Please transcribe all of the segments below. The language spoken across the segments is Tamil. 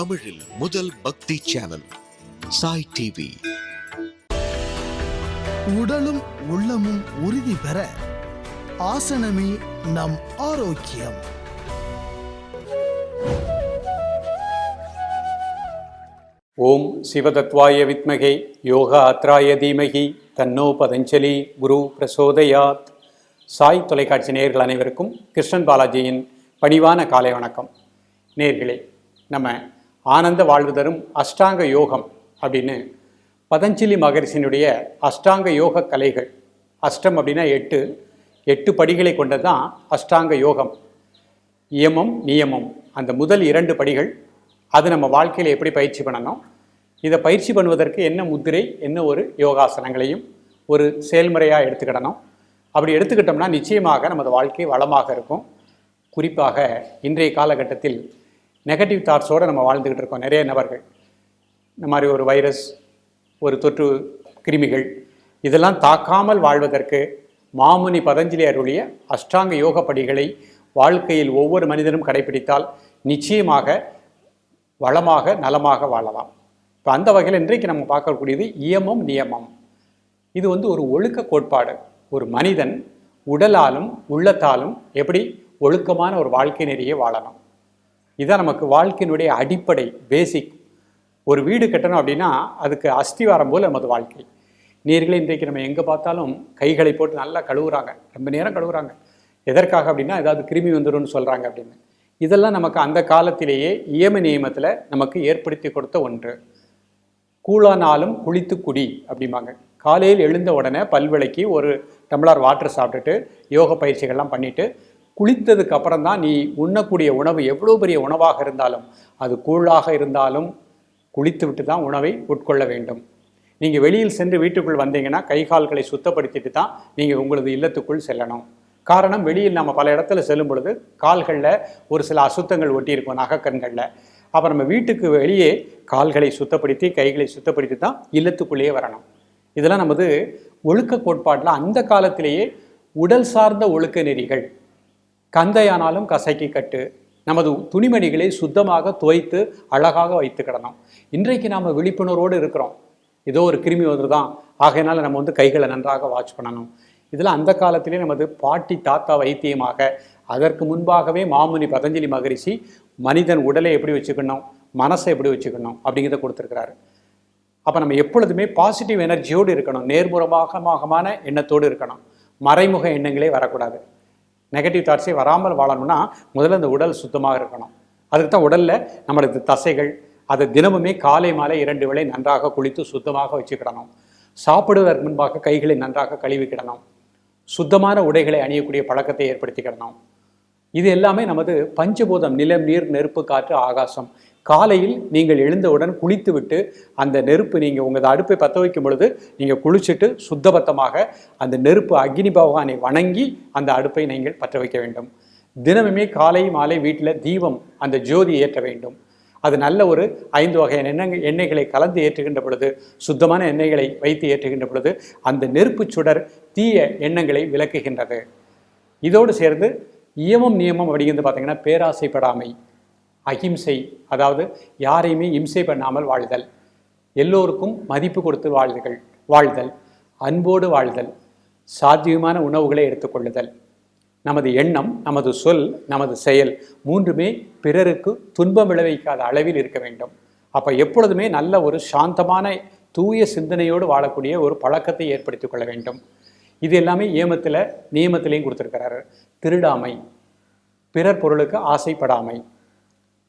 தமிழில் முதல் பக்தி சேனல் சாய் டிவி. உடலும் உள்ளமும் உறுதி பெற ஆசனமே நம் ஆரோக்கியம். ஓம் சிவதத்வாய வித்மகே யோகா அத்ராய தீமகி தன்னோ பதஞ்சலி குரு பிரசோதயாத். சாய் தொலைக்காட்சி நேயர்கள் அனைவருக்கும் கிருஷ்ணன் பாலாஜியின் பணிவான காலை வணக்கம். நேர்களே நம்ம ஆனந்த வாழ்வு தரும் அஷ்டாங்க யோகம் அப்படின்னு பதஞ்சலி மகரிஷினுடைய அஷ்டாங்க யோக கலைகள். அஷ்டம் அப்படின்னா எட்டு. எட்டு படிகளை கொண்டது தான் அஷ்டாங்க யோகம். இயமம் நியமம். அந்த முதல் இரண்டு படிகள். அது நம்ம வாழ்க்கையில் எப்படி பயிற்சி பண்ணணும்? இதை பயிற்சி பண்ணுவதற்கு என்ன முத்திரை என்ன ஒரு யோகாசனங்களையும் ஒரு செயல்முறையாக எடுத்துக்கிடணும்? அப்படி எடுத்துக்கிட்டோம்னா நிச்சயமாக நமது வாழ்க்கை வளமாக இருக்கும். குறிப்பாக இன்றைய காலகட்டத்தில் நெகட்டிவ் தாட்ஸோடு நம்ம வாழ்ந்துக்கிட்டு இருக்கோம். நிறைய நபர்கள். இந்த மாதிரி ஒரு வைரஸ் ஒரு தொற்று கிருமிகள் இதெல்லாம் தாக்காமல் வாழ்வதற்கு மாமுனி பதஞ்சலி அருளிய அஷ்டாங்க யோக படிகளை வாழ்க்கையில் ஒவ்வொரு மனிதனும் கடைபிடித்தால் நிச்சயமாக வளமாக நலமாக வாழலாம். இப்போ அந்த வகையில் இன்றைக்கு நம்ம பார்க்கக்கூடியது இயமம் நியமம். இது வந்து ஒரு ஒழுக்க கோட்பாடு. ஒரு மனிதன் உடலாலும் உள்ளத்தாலும் எப்படி ஒழுக்கமான ஒரு வாழ்க்கை நெறியை வாழணும். இதுதான் நமக்கு வாழ்க்கையினுடைய அடிப்படை பேசிக் ஒரு வீடு கட்டணும் அப்படின்னா அதுக்கு அஸ்திவாரம் போல் நமது வாழ்க்கை. நீர்களே இன்றைக்கு நம்ம எங்கே பார்த்தாலும் கைகளை போட்டு நல்லா கழுவுறாங்க. ரொம்ப நேரம் கழுவுறாங்க. எதற்காக அப்படின்னா ஏதாவது கிருமி வந்துடும்னு சொல்கிறாங்க அப்படின்னு. இதெல்லாம் நமக்கு அந்த காலத்திலேயே இயம நியமத்தில் நமக்கு ஏற்படுத்தி கொடுத்த ஒன்று. கூழானாலும் குளித்து குடி அப்படிம்பாங்க. காலையில் எழுந்த உடனே பல்விளக்கி ஒரு டம்ளர் வாட்டர் சாப்பிட்டுட்டு யோக பயிற்சிகள்லாம் பண்ணிவிட்டு குளித்ததுக்கு அப்புறம் தான் நீ உண்ணக்கூடிய உணவு எவ்வளோ பெரிய உணவாக இருந்தாலும் அது கூழாக இருந்தாலும் குளித்து விட்டு தான் உணவை உட்கொள்ள வேண்டும். நீங்கள் வெளியில் சென்று வீட்டுக்குள் வந்தீங்கன்னா கை கால்களை சுத்தப்படுத்திட்டு தான் நீங்கள் உங்களது இல்லத்துக்குள் செல்லணும். காரணம் வெளியில் நம்ம பல இடத்துல செல்லும் பொழுது கால்களில் ஒரு சில அசுத்தங்கள் ஒட்டியிருக்கும் நகக்கண்களில். அப்போ நம்ம வீட்டுக்கு வெளியே கால்களை சுத்தப்படுத்தி கைகளை சுத்தப்படுத்தி தான் இல்லத்துக்குள்ளேயே வரணும். இதெல்லாம் நமது ஒழுக்க கோட்பாட்டில் அந்த காலத்திலேயே உடல் சார்ந்த ஒழுக்க நெறிகள் கந்தையானாலும் கசக்கி கட்டு நமது துணிமணிகளை சுத்தமாக துவைத்து அழகாக வைத்து கிடணும் இன்றைக்கு நாம் விழிப்புணர்வோடு இருக்கிறோம். ஏதோ ஒரு கிருமி வந்துதான் ஆகையினால நம்ம வந்து கைகளை நன்றாக வாட்ச் பண்ணணும். இதில் அந்த காலத்திலே நமது பாட்டி தாத்தா வைத்தியமாக அதற்கு முன்பாகவே மாமுனி பதஞ்சலி மகரிஷி மனிதன் உடலை எப்படி வச்சுக்கணும் மனசை எப்படி வச்சுக்கணும் அப்படிங்கிறத கொடுத்துருக்கிறாரு. அப்போ நம்ம எப்பொழுதுமே பாசிட்டிவ் எனர்ஜியோடு இருக்கணும். நேர்முகமாகமான எண்ணத்தோடு இருக்கணும். மறைமுக எண்ணங்களே வரக்கூடாது. நெகட்டிவ் தாட்ஸே வராமல் வாழணும்னா முதல்ல இந்த உடல் சுத்தமாக இருக்கணும். அதுக்கு தான் உடலில் நம்மளது தசைகள் அதை தினமுமே காலை மாலை இரண்டு வேளை நன்றாக குளித்து சுத்தமாக வச்சுக்கிடணும். சாப்பிடுவதற்கு முன்பாக கைகளை நன்றாக கழுவிக்கிடணும் சுத்தமான உடைகளை அணியக்கூடிய பழக்கத்தை ஏற்படுத்திக்கிடணும் இது எல்லாமே நமது பஞ்சபூதம் நிலம் நீர் நெருப்பு காற்று ஆகாசம். காலையில் நீங்கள் எழுந்தவுடன் குளித்து விட்டு அந்த நெருப்பு நீங்கள் உங்கள் அடுப்பை பற்ற வைக்கும் பொழுது நீங்கள் குளிச்சுட்டு சுத்தபத்தமாக அந்த நெருப்பு அக்னி பகவானை வணங்கி அந்த அடுப்பை நீங்கள் பற்ற வைக்க வேண்டும். தினமுமே காலை மாலை வீட்டில் தீபம் அந்த ஜோதி ஏற்ற வேண்டும். அது நல்ல ஒரு ஐந்து வகையான எண்ணெய் எண்ணெய்களை கலந்து ஏற்றுகின்ற பொழுது சுத்தமான எண்ணெய்களை வைத்து ஏற்றுகின்ற பொழுது அந்த நெருப்பு சுடர் தீய எண்ணங்களை விளக்குகின்றது. இதோடு சேர்ந்து இயமம் நியமம் அப்படிங்கிறது பார்த்திங்கன்னா பேராசைப்படாமை. அகிம்சை அதாவது யாரையுமே இம்சை பண்ணாமல் வாழ்தல். எல்லோருக்கும் மதிப்பு கொடுத்து வாழ்தல் வாழ்தல் அன்போடு வாழ்தல் சாத்தியமான உணவுகளை எடுத்துக்கொள்ளுதல் நமது எண்ணம் நமது சொல் நமது செயல் மூன்றுமே பிறருக்கு துன்பம் விளைவிக்காத அளவில் இருக்க வேண்டும். அப்போ எப்பொழுதுமே நல்ல ஒரு சாந்தமான தூய சிந்தனையோடு வாழக்கூடிய ஒரு பழக்கத்தை ஏற்படுத்திக் கொள்ள வேண்டும். இது எல்லாமே ஏமத்தில் நியமத்திலையும் கொடுத்துருக்கிறாரு. திருடாமை பிறர் பொருளுக்கு ஆசைப்படாமை.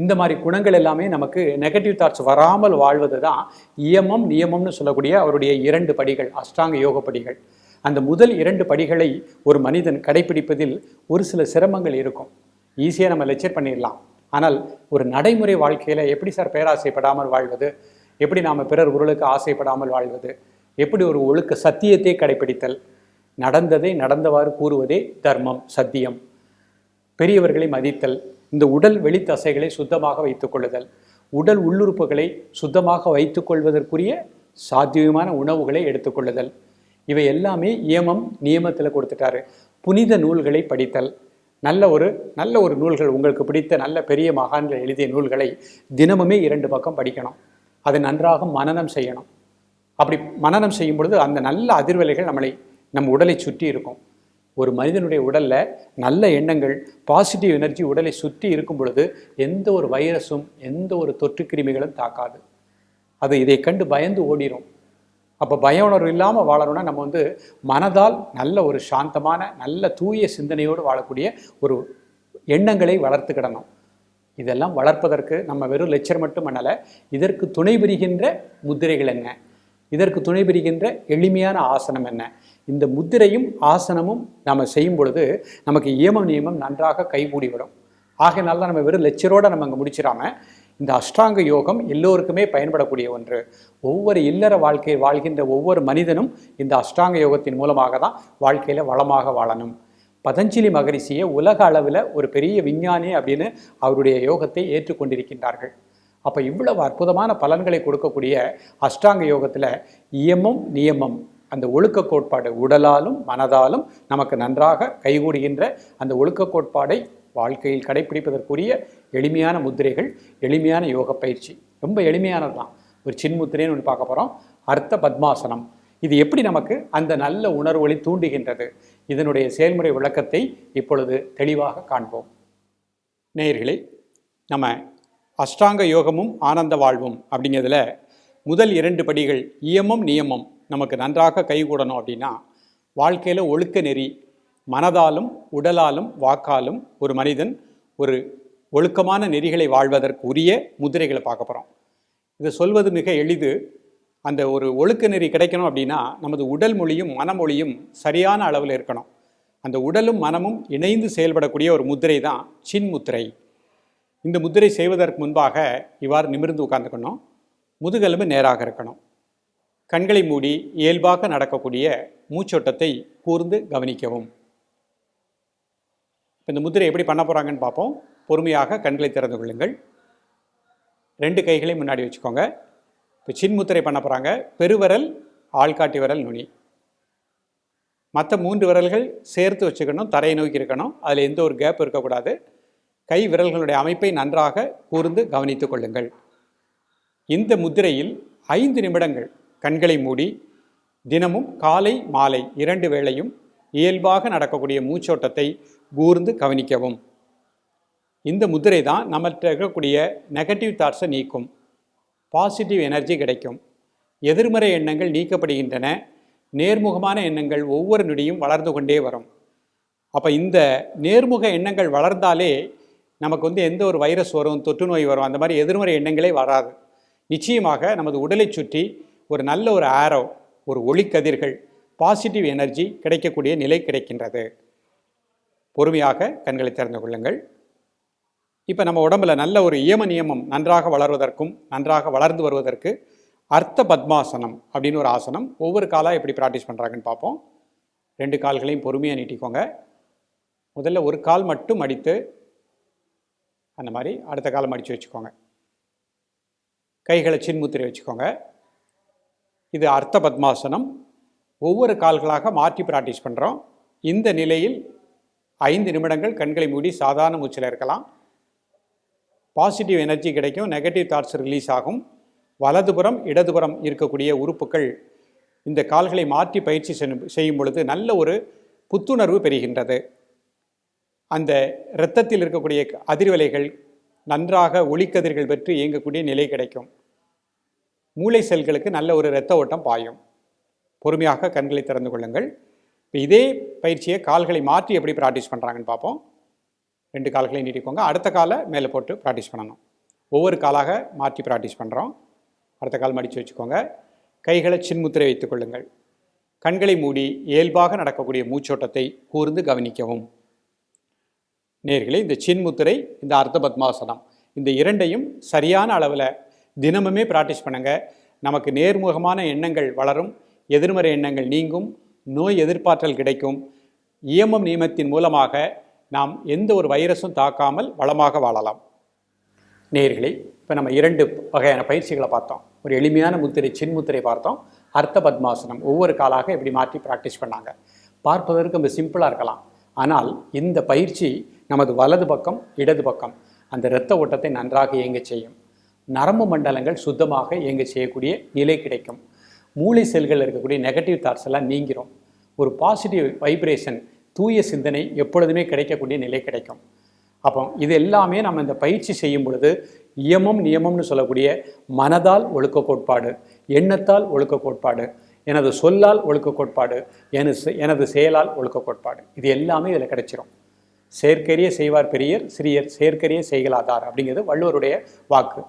இந்த மாதிரி குணங்கள் எல்லாமே நமக்கு நெகட்டிவ் தாட்ஸ் வராமல் வாழ்வது தான் இயமம் நியமம்னு சொல்லக்கூடிய அவருடைய இரண்டு படிகள் அஷ்டாங்க யோக படிகள். அந்த முதல் இரண்டு படிகளை ஒரு மனிதன் கடைபிடிப்பதில் ஒரு சில சிரமங்கள் இருக்கும். ஈஸியாக நம்ம லெக்சர் பண்ணிடலாம். ஆனால் ஒரு நடைமுறை வாழ்க்கையில் எப்படி சார் பேராசைப்படாமல் வாழ்வது? எப்படி நாம் பிறர் உருளுக்கு ஆசைப்படாமல் வாழ்வது? எப்படி ஒரு ஒழுக்க சத்தியத்தை கடைபிடித்தல் நடந்ததை நடந்தவாறு கூறுவதே தர்மம் சத்தியம். பெரியவர்களை மதித்தல். இந்த உடல் வெளித்தசைகளை சுத்தமாக வைத்துக்கொள்ளுதல் உடல் உள்ளுறுப்புகளை சுத்தமாக வைத்துக்கொள்வதற்குரிய சாத்தியமான உணவுகளை எடுத்துக்கொள்ளுதல் இவை எல்லாமே இயமம் நியமத்தில் கொடுத்துட்டாரு. புனித நூல்களை படித்தல். நல்ல ஒரு நல்ல ஒரு நூல்கள் உங்களுக்கு பிடித்த நல்ல பெரிய மகான்கள் எழுதிய நூல்களை தினமுமே இரண்டு பக்கம் படிக்கணும். அதை நன்றாக மனனம் செய்யணும். அப்படி மனனம் செய்யும் பொழுது அந்த நல்ல அதிர்வலைகள் நம்மளை நம் உடலை சுற்றி இருக்கும். ஒரு மனிதனுடைய உடலில் நல்ல எண்ணங்கள் பாசிட்டிவ் எனர்ஜி உடலை சுற்றி இருக்கும் பொழுது எந்த ஒரு வைரஸும் எந்த ஒரு தொற்று கிருமிகளும் தாக்காது. அது இதை கண்டு பயந்து ஓடிரும். அப்போ பய உணர்வு இல்லாமல் வாழணும்னா நம்ம வந்து மனதால் நல்ல ஒரு சாந்தமான நல்ல தூய சிந்தனையோடு வாழக்கூடிய ஒரு எண்ணங்களை வளர்த்துக்கிடணும். இதெல்லாம் வளர்ப்பதற்கு நம்ம வெறும் லெக்சர் மட்டும் பண்ணலை இதற்கு துணை புரிகின்ற முத்திரைகள் என்ன? இதற்கு துணை புரிகின்ற எளிமையான ஆசனம் என்ன? இந்த முத்திரையும் ஆசனமும் நம்ம செய்யும் பொழுது நமக்கு இயமம் நியமம் நன்றாக கைகூடி வரும் ஆகையினால தான் நம்ம வெறும் லெச்சரோடு நம்ம அங்கே முடிச்சிடாம இந்த அஷ்டாங்க யோகம் எல்லோருக்குமே பயன்படக்கூடிய ஒன்று. ஒவ்வொரு இல்லற வாழ்க்கை வாழ்கின்ற ஒவ்வொரு மனிதனும் இந்த அஷ்டாங்க யோகத்தின் மூலமாக தான் வாழ்க்கையில் வளமாக வாழணும். பதஞ்சலி மகரிஷியை உலக அளவில் ஒரு பெரிய விஞ்ஞானி அப்படின்னு அவருடைய யோகத்தை ஏற்றுக்கொண்டிருக்கின்றார்கள். அப்போ இவ்வளவு அற்புதமான பலன்களை கொடுக்கக்கூடிய அஷ்டாங்க யோகத்தில் இயமம் நியமம் அந்த ஒழுக்க கோட்பாடு உடலாலும் மனதாலும் நமக்கு நன்றாக கைகூடுகின்ற அந்த ஒழுக்க கோட்பாடை வாழ்க்கையில் கடைபிடிப்பதற்குரிய எளிமையான முத்திரைகள் எளிமையான யோக பயிற்சி. ரொம்ப எளிமையானது தான் ஒரு சின்முத்திரைன்னு ஒன்று பார்க்க போகிறோம் அர்த்த பத்மாசனம். இது எப்படி நமக்கு அந்த நல்ல உணர்வுகளை தூண்டுகின்றது? இதனுடைய செயல்முறை விளக்கத்தை இப்பொழுது தெளிவாக காண்போம். நேயர்களே நம்ம அஷ்டாங்க யோகமும் ஆனந்த வாழ்வும் அப்படிங்கிறதுல முதல் இரண்டு படிகள் இயமம் நியமம். நமக்கு நன்றாக கைகூடணும் அப்படின்னா வாழ்க்கையில் ஒழுக்க நெறி மனதாலும் உடலாலும் வாக்காலும் ஒரு மனிதன் ஒரு ஒழுக்கமான நெறிகளை வாழ்வதற்கு உரிய முதிரைகளை பார்க்க போகிறோம் இதை சொல்வது மிக எளிது. அந்த ஒரு ஒழுக்க நெறி கிடைக்கணும் அப்படின்னா நமது உடல் மொழியும் மனமொழியும் சரியான அளவில் இருக்கணும். அந்த உடலும் மனமும் இணைந்து செயல்படக்கூடிய ஒரு முத்திரை தான் சின் முத்திரை இந்த முத்திரை செய்வதற்கு முன்பாக இவ்வாறு நிமிர்ந்து உட்கார்ந்துக்கணும். முதுகெலும்பு நேராக இருக்கணும். கண்களை மூடி இயல்பாக நடக்கக்கூடிய மூச்சோட்டத்தை கூர்ந்து கவனிக்கவும். இந்த முத்திரை எப்படி பண்ண போகிறாங்கன்னு பார்ப்போம். பொறுமையாக கண்களை திறந்து கொள்ளுங்கள். ரெண்டு கைகளையும் முன்னாடி வச்சுக்கோங்க. இப்போ சின்முத்திரை பண்ண போகிறாங்க பெருவரல் ஆள்காட்டி விரல் நுனி. மற்ற மூன்று விரல்கள் சேர்த்து வச்சுக்கணும். தரையை நோக்கி இருக்கணும். அதில் எந்த ஒரு கேப் இருக்கக்கூடாது. கை விரல்களுடைய அமைப்பை நன்றாக கூர்ந்து கவனித்துக் கொள்ளுங்கள். இந்த முத்திரையில் ஐந்து நிமிடங்கள் கண்களை மூடி தினமும் காலை மாலை இரண்டு வேளையும் இயல்பாக நடக்கக்கூடிய மூச்சோட்டத்தை கூர்ந்து கவனிக்கவும். இந்த முத்திரை தான் நம்மகிட்ட இருக்கக்கூடிய நெகட்டிவ் தாட்ஸை நீக்கும். பாசிட்டிவ் எனர்ஜி கிடைக்கும். எதிர்மறை எண்ணங்கள் நீக்கப்படுகின்றன. நேர்முகமான எண்ணங்கள் ஒவ்வொரு நொடியும் வளர்ந்து கொண்டே வரும். அப்போ இந்த நேர்முக எண்ணங்கள் வளர்ந்தாலே நமக்கு வந்து எந்த ஒரு வைரஸ் வரும் தொற்று நோய் வரும் அந்த மாதிரி எதிர்மறை எண்ணங்களே வராது. நிச்சயமாக நமது உடலை சுற்றி ஒரு நல்ல ஒரு ஆரோ ஒரு ஒளிக்கதிர்கள் பாசிட்டிவ் எனர்ஜி கிடைக்கக்கூடிய நிலை கிடைக்கின்றது. பொறுமையாக கண்களை திறந்து கொள்ளுங்கள். இப்போ நம்ம உடம்புல நல்ல ஒரு இயம நியமம் நன்றாக வளர்வதற்கும் நன்றாக வளர்ந்து வருவதற்கு அர்த்த பத்மாசனம் அப்படின்னு ஒரு ஆசனம் ஒவ்வொரு காலாக எப்படி ப்ராக்டிஸ் பண்ணுறாங்கன்னு பார்ப்போம். ரெண்டு கால்களையும் பொறுமையாக நீட்டிக்கோங்க. முதல்ல ஒரு கால் மட்டும் அடித்து அந்த மாதிரி அடுத்த காலம் அடித்து வச்சுக்கோங்க. கைகளை சின்முத்திரை வச்சுக்கோங்க. இது அர்த்த பத்மாசனம். ஒவ்வொரு கால்களாக மாற்றி ப்ராக்டிஸ் பண்ணுறோம் இந்த நிலையில் ஐந்து நிமிடங்கள் கண்களை மூடி சாதாரண மூச்சில் இருக்கலாம். பாசிட்டிவ் எனர்ஜி கிடைக்கும். நெகட்டிவ் தாட்ஸ் ரிலீஸ் ஆகும். வலதுபுறம் இடதுபுறம் இருக்கக்கூடிய உறுப்புகள் இந்த கால்களை மாற்றி பயிற்சி செய்யும் பொழுது நல்ல ஒரு புத்துணர்வு பெறுகின்றது. அந்த இரத்தத்தில் இருக்கக்கூடிய அதிர்வலைகள் நன்றாக ஒளிக்கதிர்கள் பெற்று இயங்கக்கூடிய நிலை கிடைக்கும். மூளை செல்களுக்கு நல்ல ஒரு இரத்த ஓட்டம் பாயும். பொறுமையாக கண்களை திறந்து கொள்ளுங்கள். இப்போ இதே பயிற்சியை கால்களை மாற்றி எப்படி ப்ராக்டிஸ் பண்ணுறாங்கன்னு பார்ப்போம். ரெண்டு கால்களையும் நீட்டிக்கோங்க. அடுத்த காலை மேலே போட்டு ப்ராக்டிஸ் பண்ணணும். ஒவ்வொரு காலாக மாற்றி ப்ராக்டிஸ் பண்ணுறோம் அடுத்த கால் மடித்து வச்சுக்கோங்க. கைகளை சின்முத்திரை வைத்துக் கொள்ளுங்கள். கண்களை மூடி இயல்பாக நடக்கக்கூடிய மூச்சோட்டத்தை கூர்ந்து கவனிக்கவும். நேர்களே இந்த சின்முத்திரை இந்த அர்த்த பத்மாசனம் இந்த இரண்டையும் சரியான அளவில் தினமுமே ப்ராக்டிஸ் பண்ணுங்க. நமக்கு நேர்முகமான எண்ணங்கள் வளரும் எதிர்மறை எண்ணங்கள் நீங்கும் நோய் எதிர்ப்பாற்றல் கிடைக்கும். இயமம் நியமத்தின் மூலமாக நாம் எந்த ஒரு வைரஸும் தாக்காமல் வளமாக வாழலாம். நேர்களே இப்போ நம்ம இரண்டு வகையான பயிற்சிகளை பார்த்தோம். ஒரு எளிமையான முத்திரை சின்முத்திரை பார்த்தோம். அர்த்த பத்மாசனம் ஒவ்வொரு காலாக இப்படி மாற்றி ப்ராக்டிஸ் பண்ணாங்க. பார்ப்பதற்கு ரொம்ப சிம்பிளாக இருக்கலாம். ஆனால் இந்த பயிற்சி நமது வலது பக்கம் இடது பக்கம் அந்த இரத்த ஓட்டத்தை நன்றாக இயங்க செய்யும். நரம்பு மண்டலங்கள் சுத்தமாக இயங்க செய்யக்கூடிய நிலை கிடைக்கும். மூளை செல்கள் இருக்கக்கூடிய நெகட்டிவ் தாட்ஸ் எல்லாம் நீங்கிரும். ஒரு பாசிட்டிவ் வைப்ரேஷன் தூய சிந்தனை எப்பொழுதுமே கிடைக்கக்கூடிய நிலை கிடைக்கும். அப்போ இது எல்லாமே நம்ம இந்த பயிற்சி செய்யும் பொழுது இயமம் நியமம்னு சொல்லக்கூடிய மனதால் ஒழுக்க கோட்பாடு எண்ணத்தால் ஒழுக்க கோட்பாடு எனது சொல்லால் ஒழுக்க கோட்பாடு எனது செ- எனது செயலால் ஒழுக்க கோட்பாடு. இது எல்லாமே இதில் கிடைச்சிரும். செயற்கரிய செய்வார் பெரியர் சிறியர் செயற்கரிய செய்கலாதார் அப்படிங்கிறது வள்ளுவருடைய வாக்கு.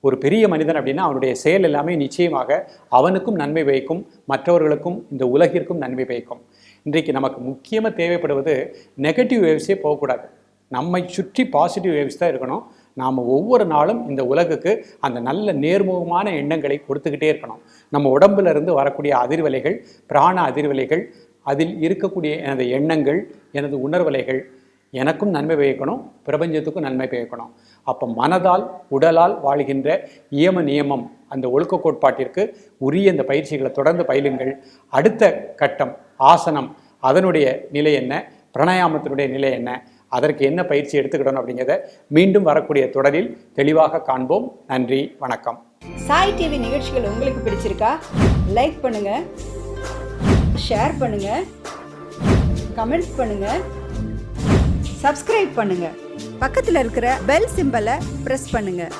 ஒரு பெரிய மனிதன் அப்படின்னா அவனுடைய செயல் எல்லாமே நிச்சயமாக அவனுக்கும் நன்மை பயக்கும் மற்றவர்களுக்கும் இந்த உலகிற்கும் நன்மை பயக்கும். இன்றைக்கு நமக்கு முக்கியமாக தேவைப்படுவது நெகட்டிவ் வேவ்ஸே போகக்கூடாது. நம்மை சுற்றி பாசிட்டிவ் வேவ்ஸ் தான் இருக்கணும். நாம் ஒவ்வொரு நாளும் இந்த உலகுக்கு அந்த நல்ல நேர்முகமான எண்ணங்களை கொடுத்துக்கிட்டே இருக்கணும். நம்ம உடம்புல இருந்து வரக்கூடிய அதிர்வலைகள் பிராண அதிர்வலைகள் அதில் இருக்கக்கூடிய எனது எண்ணங்கள் எனது உணர்வலைகள் எனக்கும் நன்மை பயக்கணும் பிரபஞ்சத்துக்கும் நன்மை பயக்கணும். அப்போ மனதால் உடலால் வாழ்கின்ற இயம நியமம் அந்த ஒழுக்க கோட்பாட்டிற்கு உரிய இந்த பயிற்சிகளை தொடர்ந்து பயிலுங்கள். அடுத்த கட்டம் ஆசனம் அதனுடைய நிலை என்ன? பிரணாயாமத்தினுடைய நிலை என்ன? அதற்கு என்ன பயிற்சி எடுத்துக்கிடணும் அப்படிங்கிறத மீண்டும் வரக்கூடிய தொடரில் தெளிவாக காண்போம். நன்றி வணக்கம். சாய் டிவி நிகழ்ச்சிகள் உங்களுக்கு பிடிச்சிருக்கா? லைக் பண்ணுங்க ஷேர் பண்ணுங்க கமெண்ட்ஸ் பண்ணுங்க சப்ஸ்கிரைப் பண்ணுங்க. பக்கத்தில் இருக்கிற பெல் சிம்பலை ப்ரெஸ் பண்ணுங்கள்